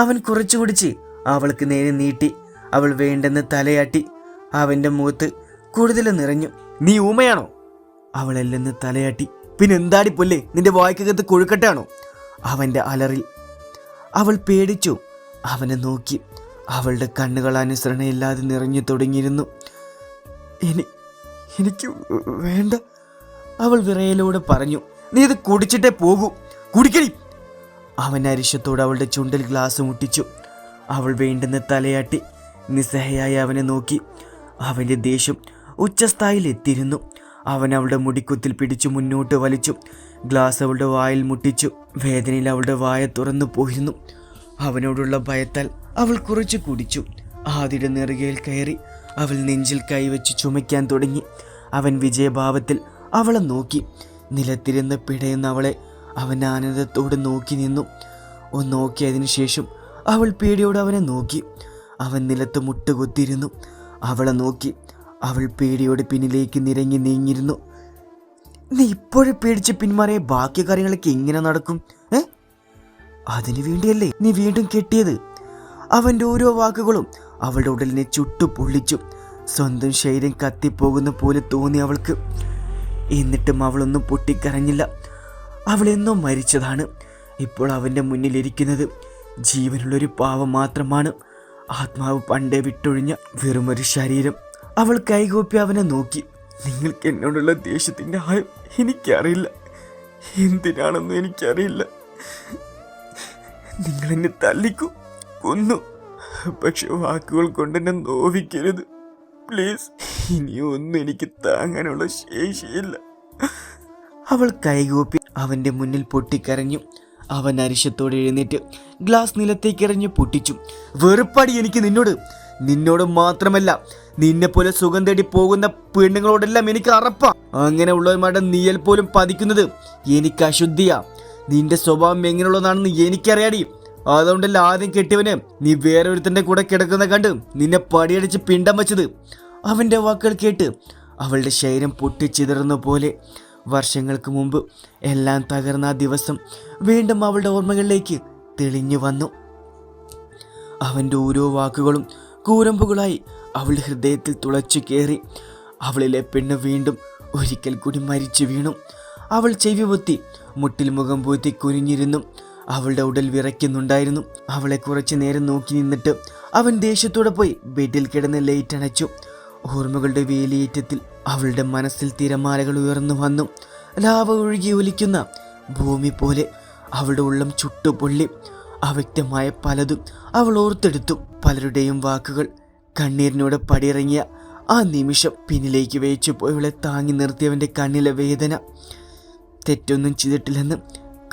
അവൻ കുറച്ചു കുടിച്ച് അവൾക്ക് നേരെ നീട്ടി. അവൾ വേണ്ടെന്ന് തലയാട്ടി. അവന്റെ മുഖത്ത് കൂടുതൽ നിറഞ്ഞു. നീ ഊമയാണോ? അവളല്ലെന്ന് തലയാട്ടി. പിന്നെ എന്താടി പുല്ലേ? നിന്റെ വായ്ക്കകത്ത് കൊഴുക്കട്ടാണോ? അവന്റെ അലറിൽ. അവൾ പേടിച്ചു. അവനെ നോക്കി. അവളുടെ കണ്ണുകൾ അനുസരണയില്ലാതെ നിറഞ്ഞു തുടങ്ങിയിരുന്നു. എനി എനിക്ക് വേണ്ട അവൾ വിറയലോടെ പറഞ്ഞു. നീ ഇത് കുടിച്ചിട്ടേ പോകൂ. കുടിക്കടി. അവൻ അരിശത്തോട് അവളുടെ ചുണ്ടിൽ ഗ്ലാസ് മുട്ടിച്ചു. അവൾ വേണ്ടെന്ന് തലയാട്ടി നിസ്സഹയായി അവനെ നോക്കി. അവന്റെ ദേഷ്യം ഉച്ചസ്ഥായിൽ എത്തിയിരുന്നു. അവൻ അവളുടെ മുടിക്കുത്തിൽ പിടിച്ചു മുന്നോട്ട് വലിച്ചു. ഗ്ലാസ് അവളുടെ വായിൽ മുട്ടിച്ചു. വേദനയിൽ അവളുടെ വായ തുറന്നു പോയിരുന്നു. അവനോടുള്ള ഭയത്താൽ അവൾ കുറച്ച് കുടിച്ചു. ആദിയുടെ നെറുകയിൽ കയറി അവൾ നെഞ്ചിൽ കൈവച്ച് ചുമയ്ക്കാൻ തുടങ്ങി. അവൻ വിജയഭാവത്തിൽ അവളെ നോക്കി. നിലത്തിരുന്ന് പിടയുന്ന അവളെ അവൻ ആനന്ദത്തോട് നോക്കി നിന്നു. ഒന്ന് നോക്കിയതിനു ശേഷം അവൾ പേടിയോടെ അവനെ നോക്കി. അവൻ നിലത്ത് മുട്ടുകുത്തിയിരുന്നു. അവളെ നോക്കി. അവൾ പേടിയോടെ പിന്നിലേക്ക് നിരങ്ങി നീങ്ങിയിരുന്നു. നീ ഇപ്പോഴും പേടിച്ച് പിന്മാറിയ ബാക്കി കാര്യങ്ങളൊക്കെ എങ്ങനെ നടക്കും ഏ? അതിനു വേണ്ടിയല്ലേ നീ വീണ്ടും കെട്ടിയത്? അവന്റെ ഓരോ വാക്കുകളും അവളുടെ ഉടലിനെ ചുട്ടു പൊള്ളിച്ചു സ്വന്തം ശരീരം കത്തിപ്പോകുന്ന പോലെ തോന്നി അവൾക്ക്. എന്നിട്ടും അവളൊന്നും പൊട്ടിക്കരഞ്ഞില്ല. അവൾ എന്നോ മരിച്ചതാണ്. ഇപ്പോൾ അവന്റെ മുന്നിലിരിക്കുന്നത് ജീവനുള്ളൊരു പാവം മാത്രമാണ്. ആത്മാവ് പണ്ടേ വിട്ടൊഴിഞ്ഞ വെറുമൊരു ശരീരം. അവൾ കൈകോപ്പി അവനെ നോക്കി. നിങ്ങൾക്ക് എന്നോടുള്ള ദേഷ്യത്തിന്റെ ആയം എനിക്കറിയില്ല. എന്തിനാണെന്നും എനിക്കറിയില്ല. നിങ്ങൾ എന്നെ തല്ലിക്കു കൊന്നു. പക്ഷെ വാക്കുകൾ കൊണ്ട് എന്നെ നോവിക്കരുത്. പ്ലീസ് ഇനിയൊന്നും എനിക്ക് താങ്ങാനുള്ള ശേഷിയില്ല. അവൾ കൈകൂപ്പി അവന്റെ മുന്നിൽ പൊട്ടിക്കരഞ്ഞു. അവൻ അരിശത്തോടെ എഴുന്നേറ്റ് ഗ്ലാസ് നിലത്തേക്ക് എറിഞ്ഞ് പൊട്ടിച്ചു. വെറുപ്പടി എനിക്ക് നിന്നോട്. നിന്നോട് മാത്രമല്ല നിന്നെ പോലെ സുഖം തേടി പോകുന്ന പെണ്ണുങ്ങളോടെല്ലാം എനിക്ക് അറപ്പാ. അങ്ങനെ ഉള്ളവന്മാരുടെ നീയൽ പോലും പതിക്കുന്നത് എനിക്ക് അശുദ്ധിയാ. നിന്റെ സ്വഭാവം എങ്ങനെയുള്ളതാണെന്ന് എനിക്കറിയാടി. അതുകൊണ്ടല്ല ആദ്യം കെട്ടിയവന് നീ വേറൊരുത്തന്റെ കൂടെ കിടക്കുന്ന കണ്ട് നിന്നെ പടിയടിച്ച് പിണ്ടം വച്ചത്. അവന്റെ വാക്കുകൾ കേട്ട് അവളുടെ ശരീരം പൊട്ടിച്ചിതറുന്ന പോലെ വർഷങ്ങൾക്ക് മുമ്പ് എല്ലാം തകർന്ന ആ ദിവസം വീണ്ടും അവളുടെ ഓർമ്മകളിലേക്ക് തെളിഞ്ഞു വന്നു. അവന്റെ ഓരോ വാക്കുകളും കൂരമ്പുകളായി അവളുടെ ഹൃദയത്തിൽ തുളച്ചു കയറി. അവളിലെ പെണ്ണ് വീണ്ടും ഒരിക്കൽ കൂടി മരിച്ചു വീണു. അവൾ ചെവി പൊത്തി മുട്ടിൽ മുഖം പൂത്തി കുനിഞ്ഞിരുന്നു. അവളുടെ ഉടൽ വിറയ്ക്കുന്നുണ്ടായിരുന്നു. അവളെ കുറച്ചു നേരം നോക്കി നിന്നിട്ട് അവൻ ദേഷ്യത്തോടെ പോയി ബെഡിൽ കിടന്ന് ലൈറ്റ് അണച്ചു ഓർമ്മകളുടെ വേലിയേറ്റത്തിൽ അവളുടെ മനസ്സിൽ തിരമാലകൾ ഉയർന്നു വന്നു. ലാവ ഒഴുകി ഒലിക്കുന്ന ഭൂമി പോലെ അവളുടെ ഉള്ളം ചുട്ടുപൊള്ളി. അവ്യക്തമായ പലതും അവൾ ഓർത്തെടുത്തു. പലരുടെയും വാക്കുകൾ കണ്ണീരിനോട് പടിയിറങ്ങിയ ആ നിമിഷം പിന്നിലേക്ക് വേച്ചു പോയവളെ താങ്ങി നിർത്തിയവന്റെ കണ്ണിലെ വേദന. തെറ്റൊന്നും ചെയ്തിട്ടില്ലെന്ന്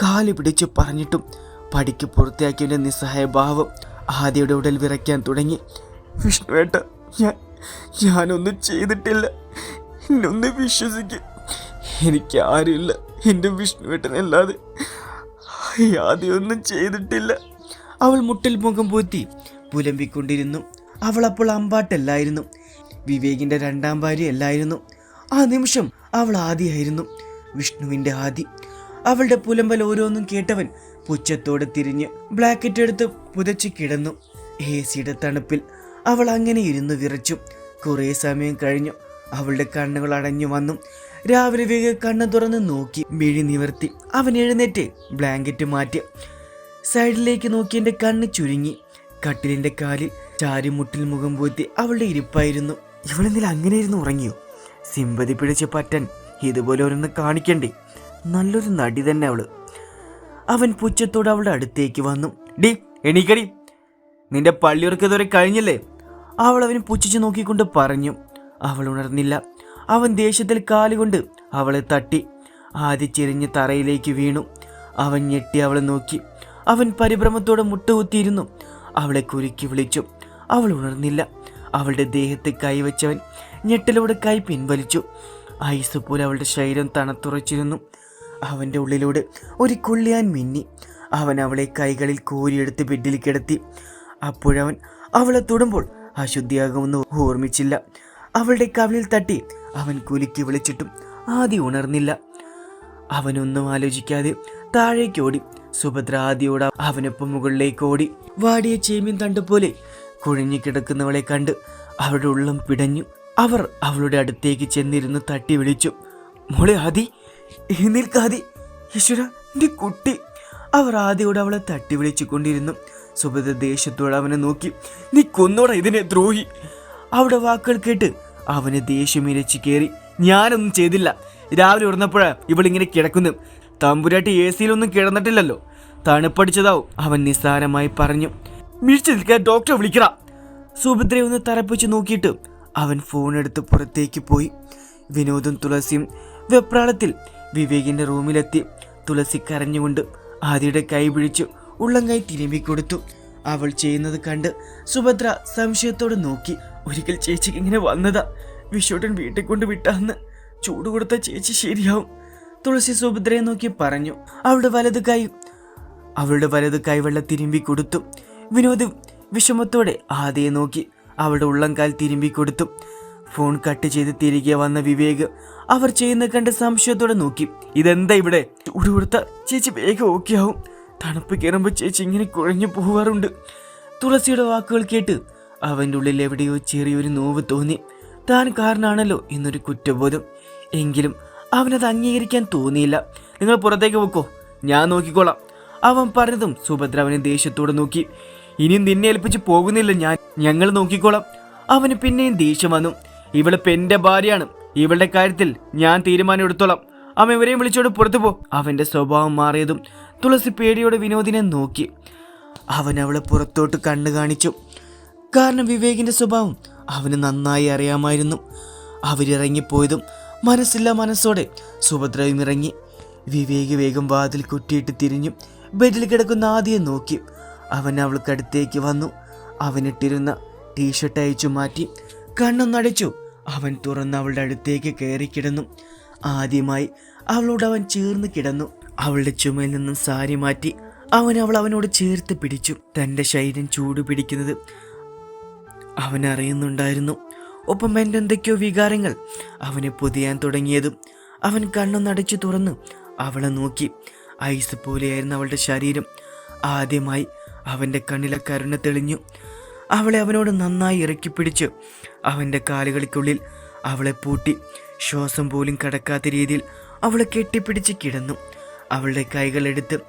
കാലു പിടിച്ചു പറഞ്ഞിട്ടും പടിക്ക് പുറത്താക്കിയവന്റെ നിസ്സഹായ ഭാവം ആദ്യയുടെ ഉടൽ വിറയ്ക്കാൻ തുടങ്ങി. വിഷ്ണുവേട്ട ഞാൻ ഞാനൊന്നും ചെയ്തിട്ടില്ല. എന്നൊന്ന് വിശ്വസിക്കും. എനിക്ക് ആരുമില്ല. എന്റെ വിഷ്ണുവേട്ടനല്ലാതെ യാതൊന്നും ചെയ്തിട്ടില്ല. അവൾ മുട്ടിൽ മുഖം പൂത്തി പുലമ്പിക്കൊണ്ടിരുന്നു. അവൾ അപ്പോൾ അമ്പാട്ടല്ലായിരുന്നു. വിവേകിന്റെ രണ്ടാം ഭാര്യ അല്ലായിരുന്നു ആ നിമിഷം അവൾ ആദിയായിരുന്നു. വിഷ്ണുവിന്റെ ആദി. അവളുടെ പുലമ്പൽ ഓരോന്നും കേട്ടവൻ പുച്ഛത്തോടെ തിരിഞ്ഞ് ബ്ലാക്കറ്റ് എടുത്ത് പുതച്ച് കിടന്നു. എ സിയുടെ തണുപ്പിൽ അവൾ അങ്ങനെ ഇരുന്ന് വിറച്ചു. കുറേ സമയം കഴിഞ്ഞു. അവളുടെ കണ്ണുകൾ അടഞ്ഞു വന്നു. രാവിലെ വേഗം കണ്ണു തുറന്ന് നോക്കി മിഴി നിവർത്തി. അവൻ എഴുന്നേറ്റ് ബ്ലാങ്കറ്റ് മാറ്റി. സൈഡിലേക്ക് നോക്കി എന്റെ കണ്ണ് ചുരുങ്ങി. കട്ടിലിന്റെ കാലിൽ ചാരിമുട്ടിൽ മുഖം പൂത്തി അവളുടെ ഇരിപ്പായിരുന്നു. ഇവളെന്നിൽ അങ്ങനെയിരുന്നു ഉറങ്ങിയോ? സിമ്പതി പിടിച്ച പറ്റൻ. ഇതുപോലെ ഓരോന്ന് കാണിക്കണ്ടേ? നല്ലൊരു നടി തന്നെ അവൾ. അവൻ പുച്ഛത്തോട് അവളുടെ അടുത്തേക്ക് വന്നു. ഡി എണീക്കടി. നിന്റെ പള്ളിയുറക്ക് ഇതുവരെ കഴിഞ്ഞില്ലേ? അവൾ അവന് പുച്ഛിച്ച് നോക്കിക്കൊണ്ട് പറഞ്ഞു. അവൾ ഉണർന്നില്ല. അവൻ ദേഷ്യത്തിൽ കാലുകൊണ്ട് അവളെ തട്ടി. ആദ്യ ചെരിഞ്ഞ് തറയിലേക്ക് വീണു. അവൻ ഞെട്ടി അവളെ നോക്കി. അവൻ പരിഭ്രമത്തോടെ മുട്ടുകുത്തിയിരുന്നു. അവളെ കുരുക്കി വിളിച്ചു. അവൾ ഉണർന്നില്ല. അവളുടെ ദേഹത്ത് കൈവച്ചവൻ ഞെട്ടിലൂടെ കൈ പിൻവലിച്ചു. ഐസ് പോലെ അവളുടെ ശരീരം തണുത്തുറച്ചിരുന്നു. അവന്റെ ഉള്ളിലൂടെ ഒരു കൊള്ളിയാൻ മിന്നി. അവൻ അവളെ കൈകളിൽ കോരിയെടുത്ത് ബെഡിൽ കിടത്തി. അപ്പോഴവൻ അവളെ തൊടുമ്പോൾ അശുദ്ധിയാകുമെന്ന് ഓർമ്മിച്ചില്ല. അവളുടെ കവിളിൽ തട്ടി അവൻ കുലുക്കി വിളിച്ചിട്ടും ആദ്യം ഉണർന്നില്ല. അവനൊന്നും ആലോചിക്കാതെ താഴേക്ക് ഓടി. സുഭദ്ര ആദ്യയോട് അവനൊപ്പം മുകളിലേക്ക് ഓടി. വാടിയ ചേമ്യൻ തണ്ട് പോലെ കുഴഞ്ഞു കിടക്കുന്നവളെ കണ്ട് അവളുടെ ഉള്ളം പിടഞ്ഞു. അവർ അവളുടെ അടുത്തേക്ക് ചെന്നിരുന്ന് തട്ടി വിളിച്ചു. മോളെ ആദി എഴുന്നേൽക്കാതി ഈശ്വര എന്റെ കുട്ടി. അവർ ആദ്യയോട് അവളെ തട്ടി വിളിച്ചു കൊണ്ടിരുന്നു. സുഭദ്ര ദേഷ്യത്തോടെ അവനെ നോക്കി. നീ കൊന്നോടാ ഇതിനെ ദ്രോഹി. അവിടെ വാക്കുകൾ കേട്ട് അവന് ദേഷ്യം ഇരച്ചു കയറി ഞാനൊന്നും ചെയ്തില്ല. രാവിലെ ഉണർന്നപ്പോഴാ ഇവളിങ്ങനെ കിടക്കുന്നു. തമ്പുരാട്ടി എ സിയിലൊന്നും കിടന്നിട്ടില്ലല്ലോ. തണുപ്പടിച്ചതാവും അവൻ നിസ്സാരമായി പറഞ്ഞു. മിഴിച്ചു നിൽക്കാൻ ഡോക്ടറെ വിളിക്കറ സുഭദ്രയെ ഒന്ന് തറപ്പിച്ച് നോക്കിയിട്ട് അവൻ ഫോൺ എടുത്ത് പുറത്തേക്ക് പോയി. വിനോദും തുളസിയും വെപ്രാളത്തിൽ വിവേകിന്റെ റൂമിലെത്തി. തുളസി കരഞ്ഞുകൊണ്ട് ആദിയുടെ കൈ പിടിച്ചു ഉള്ളം കൈ തിരുമ്പി അവൾ ചെയ്യുന്നത് കണ്ട് സുഭദ്ര സംശയത്തോടെ നോക്കി. ഒരിക്കൽ ചേച്ചിക്ക് ഇങ്ങനെ വന്നതാ. വിശ്വട്ടൻ വീട്ടിൽ കൊണ്ട് വിട്ടാന്ന്. ചൂട് കൊടുത്ത ചേച്ചി ശരിയാവും. തുളസി സുഭദ്രയെ നോക്കി പറഞ്ഞു. അവളുടെ വലത് കൈ അവളുടെ വലത് കൈവെള്ള തിരുമ്പി കൊടുത്തു. വിനോദ് വിഷമത്തോടെ ആദ്യയെ നോക്കി. അവളുടെ ഉള്ളംകാൽ തിരുമ്പി കൊടുത്തു. ഫോൺ കട്ട് ചെയ്ത് തിരികെ വന്ന വിവേക് അവർ ചെയ്യുന്ന കണ്ട് സംശയത്തോടെ നോക്കി. ഇതെന്താ ഇവിടെ? ചൂട് കൊടുത്ത ചേച്ചി വേഗം ഓക്കെ ആവും തണുപ്പ് കയറുമ്പോൾ ചേച്ചി ഇങ്ങനെ കുഴഞ്ഞു പോവാറുണ്ട്. തുളസിയുടെ വാക്കുകൾ കേട്ട് അവന്റെ ഉള്ളിൽ എവിടെയോ ചെറിയൊരു നോവ് തോന്നി. താൻ കാരണമാണല്ലോ എന്നൊരു കുറ്റബോധം. എങ്കിലും അവനത് അംഗീകരിക്കാൻ തോന്നിയില്ല. നിങ്ങൾ പുറത്തേക്ക് പോക്കോ. ഞാൻ നോക്കിക്കോളാം. അവൻ പറഞ്ഞതും സുഭദ്ര അവനെ ദേഷ്യത്തോടെ നോക്കി. ഇനിയും നിന്നെ ഏൽപ്പിച്ച് പോകുന്നില്ല ഞാൻ. ഞങ്ങൾ നോക്കിക്കോളാം. അവന് പിന്നെയും ദേഷ്യം വന്നു. ഇവളിപ്പോ എന്റെ ഭാര്യയാണ്. ഇവളുടെ കാര്യത്തിൽ ഞാൻ തീരുമാനം എടുത്തോളാം അവൻ ഇവരെയും വിളിച്ചോട് പുറത്തു പോ. അവന്റെ സ്വഭാവം മാറിയതും തുളസി പേടിയോടെ വിനോദിനെ നോക്കി. അവൻ അവളെ പുറത്തോട്ട് കണ്ണു കാണിച്ചു. കാരണം വിവേകിന്റെ സ്വഭാവം അവന് നന്നായി അറിയാമായിരുന്നു. അവരിറങ്ങിപ്പോയതും മനസ്സില്ല മനസ്സോടെ സുഭദ്രയും ഇറങ്ങി. വിവേക് വേഗം വാതിൽ കുറ്റിയിട്ട് തിരിഞ്ഞു ബെഡിൽ കിടക്കുന്ന ആദ്യം നോക്കി. അവൻ അവൾക്കടുത്തേക്ക് വന്നു. അവനിട്ടിരുന്ന ടീഷർട്ട് അയച്ചു മാറ്റി കണ്ണൊന്നടച്ചു. അവൻ തുറന്ന് അവളുടെ അടുത്തേക്ക് കയറി കിടന്നു. ആദ്യമായി അവളോട് അവൻ ചേർന്ന് കിടന്നു. അവളുടെ ചുമയിൽ നിന്നും സാരി മാറ്റി അവൻ അവൾ അവനോട് ചേർത്ത് പിടിച്ചു. തന്റെ ശരീരം ചൂട് പിടിക്കുന്നത് അവൻ അറിയുന്നുണ്ടായിരുന്നു ഒപ്പം എന്റെ എന്തൊക്കെയോ വികാരങ്ങൾ. അവനെ പൊതിയാൻ തുടങ്ങിയതും അവൻ കണ്ണൊന്നടച്ചു തുറന്ന് അവളെ നോക്കി. ഐസ് പോലെയായിരുന്നു അവളുടെ ശരീരം. ആദ്യമായി അവന്റെ കണ്ണിലെ കരുണ തെളിഞ്ഞു. അവളെ അവനോട് നന്നായി ഇറക്കി പിടിച്ച്. അവന്റെ കാലുകൾക്കുള്ളിൽ അവളെ പൂട്ടി. ശ്വാസം പോലും കടക്കാത്ത രീതിയിൽ അവളെ കെട്ടിപ്പിടിച്ച് കിടന്നു. അവളുടെ കൈകളെടുത്ത്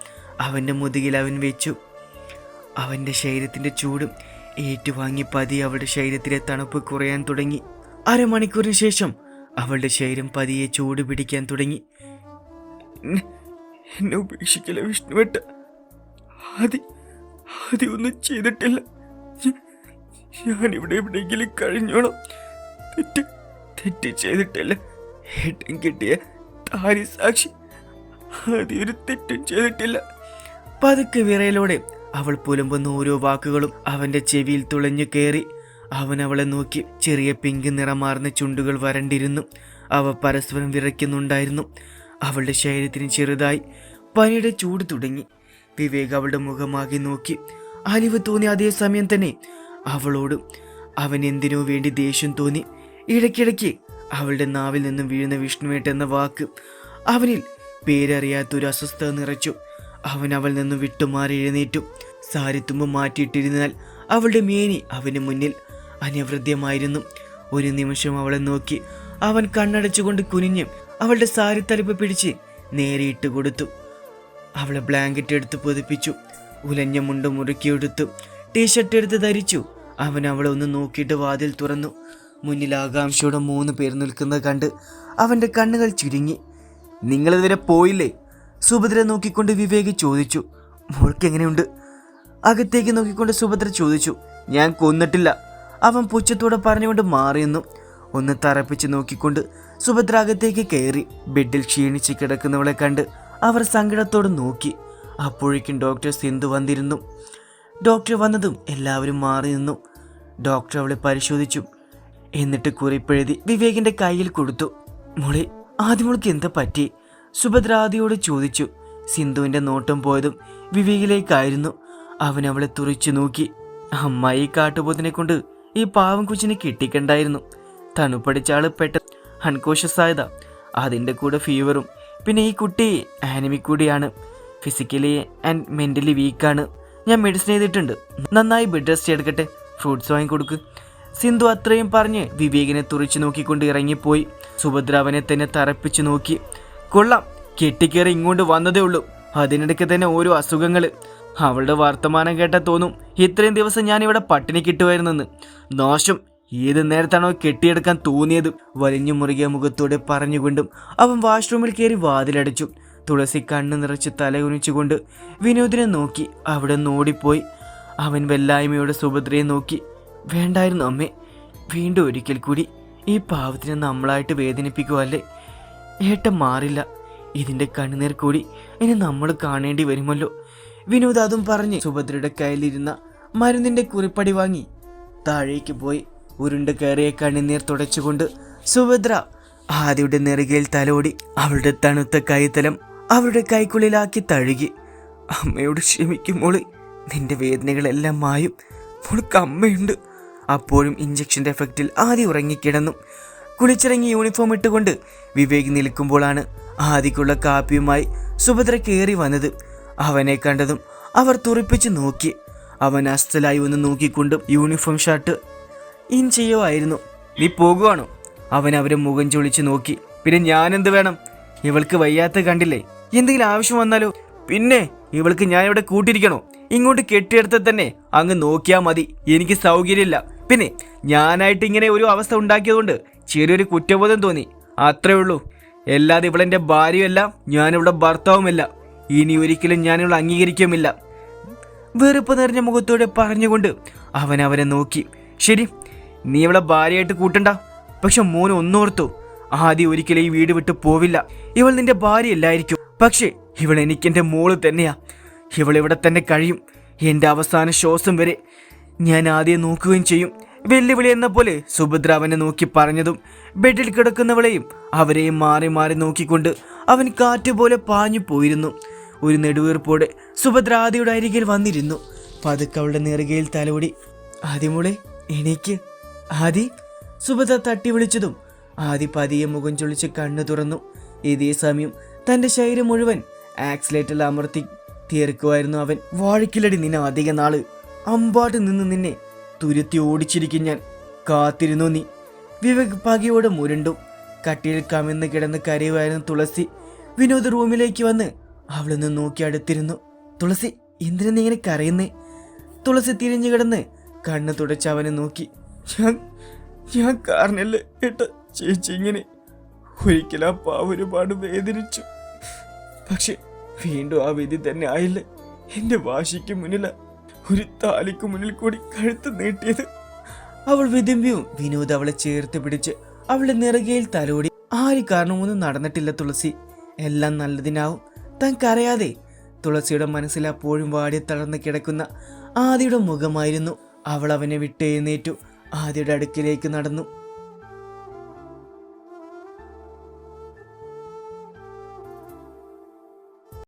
അവന്റെ മുതുകിൽ അവൻ വെച്ചു. അവന്റെ ശരീരത്തിന്റെ ചൂടും ഏറ്റുവാങ്ങി പതിയെ അവളുടെ ശരീരത്തിലെ തണുപ്പ് കുറയാൻ തുടങ്ങി. അരമണിക്കൂറിന് ശേഷം അവളുടെ ശരീരം പതിയെ ചൂട് പിടിക്കാൻ തുടങ്ങി. എന്നെ- ഉപേക്ഷിക്കില്ല ഉപേക്ഷിക്കല വിഷ്ണുവേട്ട? ആദ്യ ആദ്യം ഒന്നും ചെയ്തിട്ടില്ല. ഞാൻ ഇവിടെ എവിടെയെങ്കിലും കഴിഞ്ഞോളാം. തെറ്റ് തെറ്റ് ചെയ്തിട്ടില്ല. ഏട്ടൻ കിട്ടിയ താരി സാക്ഷി ആദ്യം ഒരു തെറ്റും ചെയ്തിട്ടില്ല. പതുക്കെ വിറയലോടെ അവൾ പുലമ്പുന്ന ഓരോ വാക്കുകളും അവന്റെ ചെവിയിൽ തുളഞ്ഞു കയറി അവൻ അവളെ നോക്കി ചെറിയ പിങ്ക് നിറമാർന്ന ചുണ്ടുകൾ വരണ്ടിരുന്നു. അവ പരസ്പരം വിറയ്ക്കുന്നുണ്ടായിരുന്നു. അവളുടെ ശരീരത്തിന് ചെറുതായി പനിയുടെ ചൂട് തുടങ്ങി. വിവേക് അവളുടെ മുഖമാകെ നോക്കി. അലിവ് തോന്നി അതേ സമയം തന്നെ. അവളോട് അവൻ എന്തിനോ വേണ്ടി ദേഷ്യം തോന്നി. ഇടയ്ക്കിടയ്ക്ക് അവളുടെ നാവിൽ നിന്നും വീഴുന്ന വിഷ്ണുവേട്ട് എന്ന വാക്ക് അവനിൽ പേരറിയാത്തൊരു അസ്വസ്ഥത നിറച്ചു. അവൻ അവൾ നിന്നും വിട്ടുമാറി എഴുന്നേറ്റു. സാരിത്തുമ്പ് മാറ്റിയിട്ടിരുന്നാൽ അവളുടെ മേനി അവന് മുന്നിൽ അനവൃദ്യമായിരുന്നു ഒരു നിമിഷം അവളെ നോക്കി അവൻ കണ്ണടച്ചുകൊണ്ട് കുനിഞ്ഞ് അവളുടെ സാരിത്തലപ്പ് പിടിച്ച് നേരെ ഇട്ട് കൊടുത്തു. അവളെ ബ്ലാങ്കറ്റ് എടുത്ത് പൊതിപ്പിച്ചു. ഉലഞ്ഞ മുണ്ട് മുറുക്കിയെടുത്തു ടീഷർട്ട് എടുത്ത് ധരിച്ചു. അവൻ അവളെ ഒന്ന് നോക്കിയിട്ട് വാതിൽ തുറന്നു. മുന്നിൽ ആകാംക്ഷയോടെ മൂന്ന് പേർ നിൽക്കുന്നത് കണ്ട് അവന്റെ കണ്ണുകൾ ചുരുങ്ങി. നിങ്ങളിതുവരെ പോയില്ലേ? സുഭദ്ര നോക്കിക്കൊണ്ട് വിവേകി ചോദിച്ചു. മോൾക്ക് എങ്ങനെയുണ്ട്? അകത്തേക്ക് നോക്കിക്കൊണ്ട് സുഭദ്ര ചോദിച്ചു ഞാൻ കൊന്നിട്ടില്ല. അവൻ പുച്ഛത്തോടെ പറഞ്ഞുകൊണ്ട് മാറിയെന്നു ഒന്ന് തറപ്പിച്ച് നോക്കിക്കൊണ്ട് സുഭദ്ര അകത്തേക്ക് കയറി ബെഡിൽ ക്ഷീണിച്ച് കിടക്കുന്നവളെ കണ്ട് അവർ സങ്കടത്തോട് നോക്കി. അപ്പോഴേക്കും ഡോക്ടർ സിന്ധു വന്നിരുന്നു. ഡോക്ടർ വന്നതും എല്ലാവരും മാറി നിന്നു. ഡോക്ടർ അവളെ പരിശോധിച്ചു. എന്നിട്ട് കുറിപ്പെഴുതി വിവേകിന്റെ കയ്യിൽ കൊടുത്തു. മോളെ ആദ്യം മോൾക്ക് എന്താ പറ്റി? സുഭദ്ര ആദിയോട് ചോദിച്ചു. സിന്ധുവിന്റെ നോട്ടം പോയതും വിവേകിലേക്കായിരുന്നു. അവൻ അവളെ തുറിച്ചു നോക്കി. അമ്മ ഈ കാട്ടുപോത്തിനെ കൊണ്ട് ഈ പാവം കൊച്ചിനെ കിട്ടിക്കണ്ടായിരുന്നു. തണുപ്പടിച്ച ആൾ പെട്ട അൺകോഷ്യസ് ആയതാ അതിന്റെ കൂടെ ഫീവറും പിന്നെ ഈ കുട്ടി ആനിമി കൂടിയാണ്. ഫിസിക്കലി ആൻഡ് മെന്റലി വീക്കാണ് ഞാൻ മെഡിസിൻ ചെയ്തിട്ടുണ്ട്. നന്നായി ബെഡ് റെസ്റ്റ് എടുക്കട്ടെ. ഫ്രൂട്ട്സ് വാങ്ങിക്കൊടുക്ക്. സിന്ധു അത്രയും പറഞ്ഞ് വിവേകിനെ തുറച്ചു നോക്കിക്കൊണ്ട് ഇറങ്ങിപ്പോയി. സുഭദ്ര അവനെ തന്നെ തറപ്പിച്ചു നോക്കി. കൊള്ളാം. കെട്ടിക്കേറി ഇങ്ങോട്ട് വന്നതേ ഉള്ളൂ. അതിനിടയ്ക്ക് തന്നെ ഓരോ അസുഖങ്ങൾ അവളുടെ വർത്തമാനം കേട്ടാൽ തോന്നും ഇത്രയും ദിവസം ഞാൻ ഇവിടെ പട്ടിണി കിട്ടുമായിരുന്നെന്ന്. നാശം. ഏത് നേരത്താണോ കെട്ടിയെടുക്കാൻ തോന്നിയത്? വലിഞ്ഞു മുറുകിയ മുഖത്തോടെ പറഞ്ഞുകൊണ്ടും അവൻ വാഷ്റൂമിൽ കയറി വാതിലടച്ചു. തുളസി കണ്ണു നിറച്ച് തലകുനിച്ചുകൊണ്ട് വിനോദിനെ നോക്കി. അവിടെ നോടിപ്പോയി അവൻ വെല്ലായ്മയോടെ സുഭദ്രയെ നോക്കി. വേണ്ടായിരുന്നു അമ്മ. വീണ്ടും ഒരിക്കൽ കൂടി. ഈ പാവത്തിനെ നമ്മളായിട്ട് വേദനിപ്പിക്കുവല്ലേ? ഏട്ട മാറില്ല. ഇതിന്റെ കണ്ണുനീർ കൂടി ഇനി നമ്മൾ കാണേണ്ടി വരുമല്ലോ. വിനോദ് അതും പറഞ്ഞ് സുഭദ്രയുടെ കയ്യിലിരുന്ന മരുന്നിന്റെ കുറിപ്പടി വാങ്ങി താഴേക്ക് പോയി. ഉരുണ്ട് കയറിയ കണ്ണുനീർ തുടച്ചുകൊണ്ട് സുഭദ്ര ആദിയുടെ നെറുകയിൽ തലോടി അവളുടെ തണുത്ത കൈത്തലം അവളുടെ കൈക്കുള്ളിലാക്കി തഴുകി. അമ്മയോട് ക്ഷമിക്കും മോൾ നിന്റെ വേദനകളെല്ലാം മായും. മോൾക്ക് അമ്മയുണ്ട്. അപ്പോഴും ഇഞ്ചക്ഷന്റെ എഫക്റ്റിൽ ആദ്യം ഉറങ്ങിക്കിടന്നു. കുളിച്ചിറങ്ങി യൂണിഫോം ഇട്ടുകൊണ്ട് വിവേക് നിൽക്കുമ്പോഴാണ് ആദിക്കുള്ള കാപ്പിയുമായി സുഭദ്ര കയറി വന്നത്. അവനെ കണ്ടതും അവർ തുറിപ്പിച്ച് നോക്കി. അവൻ അസ്ഥലായി ഒന്ന് നോക്കിക്കൊണ്ടും യൂണിഫോം ഷർട്ട് ഇൻ ചെയ്യുമായിരുന്നു നീ പോകുവാണോ? അവൻ അവരെ മുഖം ചൊളിച്ച് നോക്കി. പിന്നെ ഞാൻ ഞാനെന്ത് വേണം? ഇവൾക്ക് വയ്യാത്ത കണ്ടില്ലേ? എന്തെങ്കിലും ആവശ്യം വന്നാലോ? പിന്നെ ഇവൾക്ക് ഞാൻ ഇവിടെ കൂട്ടിരിക്കണോ? ഇങ്ങോട്ട് കെട്ടിയെടുത്ത തന്നെ അങ്ങ് നോക്കിയാൽ മതി. എനിക്ക് സൗകര്യമില്ല. പിന്നെ ഞാനായിട്ട് ഇങ്ങനെ ഒരു അവസ്ഥ ഉണ്ടാക്കിയതുകൊണ്ട് ചെറിയൊരു കുറ്റബോധം തോന്നി. അത്രേ ഉള്ളൂ. അല്ലാതെ ഇവളെന്റെ ഭാര്യയല്ല ഞാനിവിടെ ഭർത്താവുമല്ല. ഇനി ഒരിക്കലും ഞാനിവളെ അംഗീകരിക്കുമില്ല. വെറുപ്പ് നിറഞ്ഞ മുഖത്തോടെ പറഞ്ഞുകൊണ്ട് അവൻ അവനെ നോക്കി. ശരി നീ ഇവളെ ഭാര്യയായിട്ട് കൂട്ടണ്ട. പക്ഷെ മോൻ ഒന്നോർത്തു ആദ്യം ഒരിക്കലും ഈ വീട് വിട്ട് പോവില്ല. ഇവൾ നിന്റെ ഭാര്യയല്ലായിരിക്കും. പക്ഷേ ഇവൾ എനിക്കെന്റെ മോൾ തന്നെയാ. ഇവൾ ഇവിടെ തന്നെ കഴിയും. എന്റെ അവസാന ശ്വാസം വരെ ഞാൻ ആദ്യം നോക്കുകയും ചെയ്യും. വെല്ലുവിളി എന്ന പോലെ സുഭദ്ര അവനെ നോക്കി പറഞ്ഞതും ബെഡിൽ കിടക്കുന്നവളെയും അവരെയും മാറി മാറി നോക്കിക്കൊണ്ട് അവൻ കാറ്റുപോലെ പാഞ്ഞു പോയിരുന്നു ഒരു നെടുവീർപ്പോടെ സുഭദ്ര ആദിയുടെ അരികിൽ വന്നിരുന്നു. പതുക്കെ അവളുടെ നെറുകയിൽ തലോടി ആദിമോളെ എണീക്ക്. ആദി. സുഭദ്ര തട്ടി വിളിച്ചതും ആദി പതിയെ മുഖം ചൊളിച്ച് കണ്ണു തുറന്നു. ഇതേ സമയം തന്റെ ശരീരം മുഴുവൻ ആക്സിലേറ്ററിൽ അമർത്തി തീർക്കുമായിരുന്നു അവൻ. വാഴക്കിലടി നിന്നെ അധിക നാൾ. അമ്പാട്ട് നിന്ന് നിന്നെ തുരുത്തി ഓടിച്ചിരിക്കും ഞാൻ. കാത്തിരുന്നു നീ? വിവേക് പകയോടെ മുരണ്ടു. കട്ടിയിൽ കമിന്ന് കിടന്ന് കരയുമായിരുന്നു തുളസി. വിനോദ് റൂമിലേക്ക് വന്ന് അവളൊന്ന് നോക്കി അടുത്തിരുന്നു. തുളസി എന്തിനാ നീ ഇങ്ങനെ കരയുന്നേ? തുളസി തിരിഞ്ഞു കിടന്ന് കണ്ണ് തുടച്ച് അവനെ നോക്കി. ഞാൻ ഞാൻ കാരണല്ലേ കേട്ട ചേച്ചി ഇങ്ങനെ ഒരിക്കലും ആ പാവ ഒരുപാട് വേദനിച്ചു. പക്ഷെ വീണ്ടും ആ വിധി തന്നെ ആയില്ല? എന്റെ വാശിക്ക് മുന്നില ഒരു താലിക്ക് മുന്നിൽ കൂടി കഴുത്ത് നീട്ടിയത്. അവൾ വിതുമ്പിയും വിനോദ് അവളെ ചേർത്ത് പിടിച്ച് അവളുടെ നിറകയിൽ തലോടി. ആര് കാരണമൊന്നും നടന്നിട്ടില്ല തുളസി. എല്ലാം നല്ലതിനാവും. താൻ കരയാതെ തുളസിയുടെ മനസ്സിൽ അപ്പോഴും വാടി തളർന്ന് കിടക്കുന്ന ആദിയുടെ മുഖമായിരുന്നു. അവൾ അവനെ വിട്ടെഴുന്നേറ്റു ആദിയുടെ അടുക്കിലേക്ക് നടന്നു.